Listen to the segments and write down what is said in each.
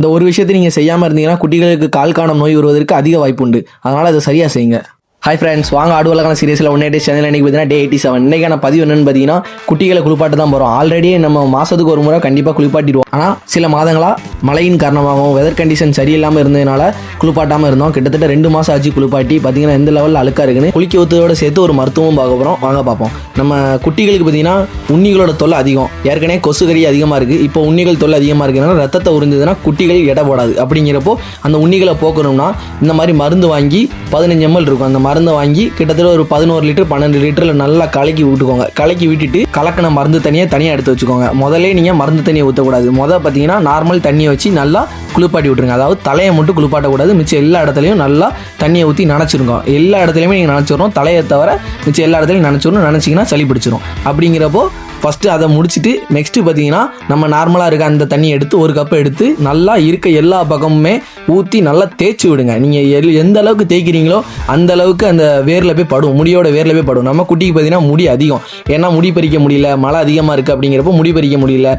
இந்த ஒரு விஷயத்தை நீங்கள் செய்யாமல் இருந்தீங்கன்னா குட்டிகளுக்கு கால் காணம் நோய் வருவதற்கு அதிக வாய்ப்பு உண்டு. அதனால் அதை சரியாக செய்யுங்க. ஹாய் ஃப்ரெண்ட்ஸ் வாங்க ஆடுவலக்கான சீரியஸில் ஒன் எயிட்டி சேனல் இன்னைக்கு பார்த்தீங்கன்னா டே எயிட்டி செவன் இன்றைக்கான பதிவு என்னென்னு பார்த்தீங்கன்னா குட்டிகளை குளிப்பாட்டு தான் போகிறோம் ஆல்ரெடி நம்ம மாதத்துக்கு ஒரு முறை கண்டிப்பாக குளிப்பாட்டிடுவோம். ஆனால் சில மாதங்களாக மழையின் காரணமாகவும் வெதர் கண்டிஷன் சரியில்லாமல் இருந்ததுனால குளிப்பாட்டாமல் இருந்தோம். கிட்டத்தட்ட ரெண்டு மாதம் ஆச்சு குளிப்பாட்டி. பார்த்தீங்கன்னா எந்த லெவலில் அழுக்கா இருக்குன்னு குளிக்க ஊற்றுறதோட சேர்த்து ஒரு மருத்துவம் பார்க்க போகிறோம் வாங்க பார்ப்போம். நம்ம குட்டிகளுக்கு பார்த்தீங்கன்னா உண்ணிகளோட தொல்லை அதிகம். ஏற்கனவே கொசுகறி அதிகமாக இருக்குது இப்போ உண்ணிகள் தொல்லை அதிகமாக இருக்குதுனால ரத்தத்தை உறிஞ்சதுன்னா குட்டிகள் எடை போடாது. அப்படிங்கிறப்போ அந்த உண்ணிகளை போக்கணும்னா இந்த மாதிரி மருந்து வாங்கி பதினஞ்சு எம்எல் இருக்கும். அந்த மருந்தை வாங்கி கிட்டத்தட்ட ஒரு பதினோரு லிட்டர் பன்னெண்டு லிட்டரில் நல்லா கலக்கி விட்டுக்கோங்க. கலக்கி விட்டுட்டு கலக்கின மருந்து தனியாக தனியாக எடுத்து வச்சுக்கோங்க. முதல்ல நீங்கள் மருந்து தண்ணியை ஊற்றக்கூடாது முதல் பார்த்தீங்கன்னா நார்மல் தண்ணியை வச்சு நல்லா குளிப்பாட்டி விட்டுருங்க. அதாவது தலையை மட்டும் குளிப்பாட்டக்கூடாது. மிச்சம் எல்லா இடத்துலையும் நல்லா தண்ணியை ஊற்றி நினச்சிருக்கோம் எல்லா இடத்துலையுமே நீங்கள் நினச்சிடணும். தலையை தவிர மிச்சம் எல்லா இடத்துலையும் நினச்சிடணும். நினச்சிங்கன்னா சளி பிடிச்சிரும். அப்படிங்கிறப்போ ஃபஸ்ட்டு அதை முடிச்சுட்டு நெக்ஸ்ட்டு பார்த்தீங்கன்னா நம்ம நார்மலாக இருக்க அந்த தண்ணியை எடுத்து ஒரு கப்பை எடுத்து நல்லா இருக்க எல்லா பக்கமுமே ஊற்றி நல்லா தேய்ச்சி விடுங்க. நீங்கள் எல் எந்த அளவுக்கு தேய்க்கிறீங்களோ அந்த அளவுக்கு அந்த வேரில் போய் படும். முடியோட வேரில் போய் படும். நம்ம குட்டிக்கு பார்த்தீங்கன்னா முடி அதிகம். ஏன்னா முடி பறிக்க முடியல மழை அதிகமாக இருக்குது அப்படிங்கிறப்போ முடி பறிக்க முடியல.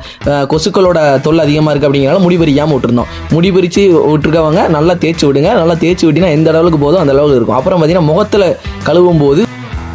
கொசுக்களோட தொல்லை அதிகமாக இருக்குது அப்படிங்கிறனால முடி பறிக்காமல் விட்டுருந்தோம். முடி பறித்து விட்டுருக்கவங்க நல்லா தேய்ச்சி விடுங்க. நல்லா தேய்ச்சி விட்டினா எந்த அளவுக்கு போதும் அந்த அளவுக்கு இருக்கும். அப்புறம் பார்த்தீங்கன்னா முகத்தில் கழுவும் போது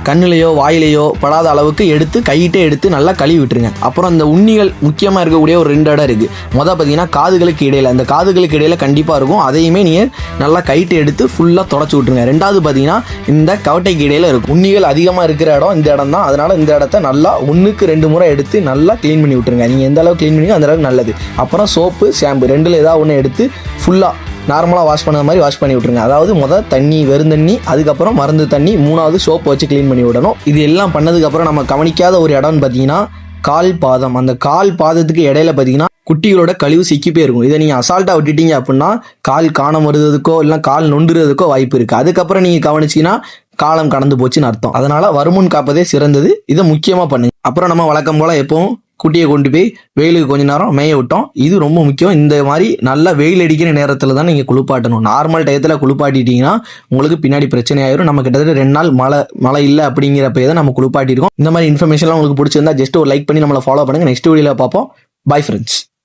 கண்ணிலையோ வாயிலையோ படாத அளவுக்கு எடுத்து கையிட்டே எடுத்து நல்லா கழுவி விட்டுருங்க. அப்புறம் இந்த உண்ணிகள் முக்கியமாக இருக்கக்கூடிய ஒரு ரெண்டு இடம் இருக்குது மொதல் பார்த்தீங்கன்னா காதுகளுக்கு இடையில். அந்த காதுகளுக்கு இடையில் கண்டிப்பாக இருக்கும். அதையுமே நீங்கள் நல்லா கைட்டு எடுத்து ஃபுல்லாக தொடச்சி விட்ருங்க ரெண்டாவது பார்த்தீங்கன்னா இந்த கவட்டைக்கு இடையில் இருக்கும். உண்ணிகள் அதிகமாக இருக்கிற இடம் இந்த இடம் தான். அதனால் இந்த இடத்த நல்லா ஒன்றுக்கு ரெண்டு முறை எடுத்து நல்லா க்ளீன் பண்ணி விட்டுருங்க. நீங்கள் எந்த அளவுக்கு க்ளீன் பண்ணி அந்த அளவுக்கு நல்லது. அப்புறம் சோப்பு ஷாம்பு ரெண்டில் ஏதாவது ஒன்று எடுத்து ஃபுல்லாக நார்மலாக வாஷ் பண்ண மாதிரி வாஷ் பண்ணி விட்ருங்க அதாவது மொதல் தண்ணி வெறும் தண்ணி அதுக்கப்புறம் மருந்து தண்ணி மூணாவது சோப்பு வச்சு க்ளீன் பண்ணி விடணும். இது எல்லாம் பண்ணதுக்கப்புறம் நம்ம கவனிக்காத ஒரு இடம்னு பார்த்தீங்கன்னா கால் பாதம். அந்த கால் பாதத்துக்கு இடையில பார்த்தீங்கன்னா குட்டிகளோட கழிவு சிக்கி போயிருக்கும் இதை நீங்கள் அசால்ட்டாக விட்டுட்டீங்க அப்படின்னா கால் காணம் வருதுக்கோ இல்லை கால் நொண்டுறதுக்கோ வாய்ப்பு இருக்குது அதுக்கப்புறம் நீங்கள் கவனிச்சிங்கன்னா காலம் கடந்து போச்சுன்னு அர்த்தம். அதனால் வருமுன் காப்பதே சிறந்தது. இதை முக்கியமாக பண்ணுங்க. அப்புறம் நம்ம வழக்கம் போல் எப்பவும் குட்டியை கொண்டு போய் வெயிலுக்கு கொஞ்ச நேரம் மேய விட்டோம். இது ரொம்ப முக்கியம். இந்த மாதிரி நல்லா வெயில் அடிக்கிற நேரத்தில் தான் நீங்கள் குளிப்பாட்டணும். நார்மல் டயத்தில் குளிப்பாட்டிட்டீங்கன்னா உங்களுக்கு பின்னாடி பிரச்சனை ஆயிரும் நம்ம கிட்டத்தட்ட ரெண்டு நாள் மழை மழை இல்லை அப்படிங்கிறப்ப தான் நம்ம குளிப்பாட்டிருக்கோம் இந்த மாதிரி இன்ஃபர்மேஷன்லாம் உங்களுக்கு பிடிச்சிருந்தா ஜஸ்ட் ஒரு லைக் பண்ணி நம்மளை ஃபாலோ பண்ணுங்கள் நெக்ஸ்ட் வீடியோவில் பார்ப்போம். Bye friends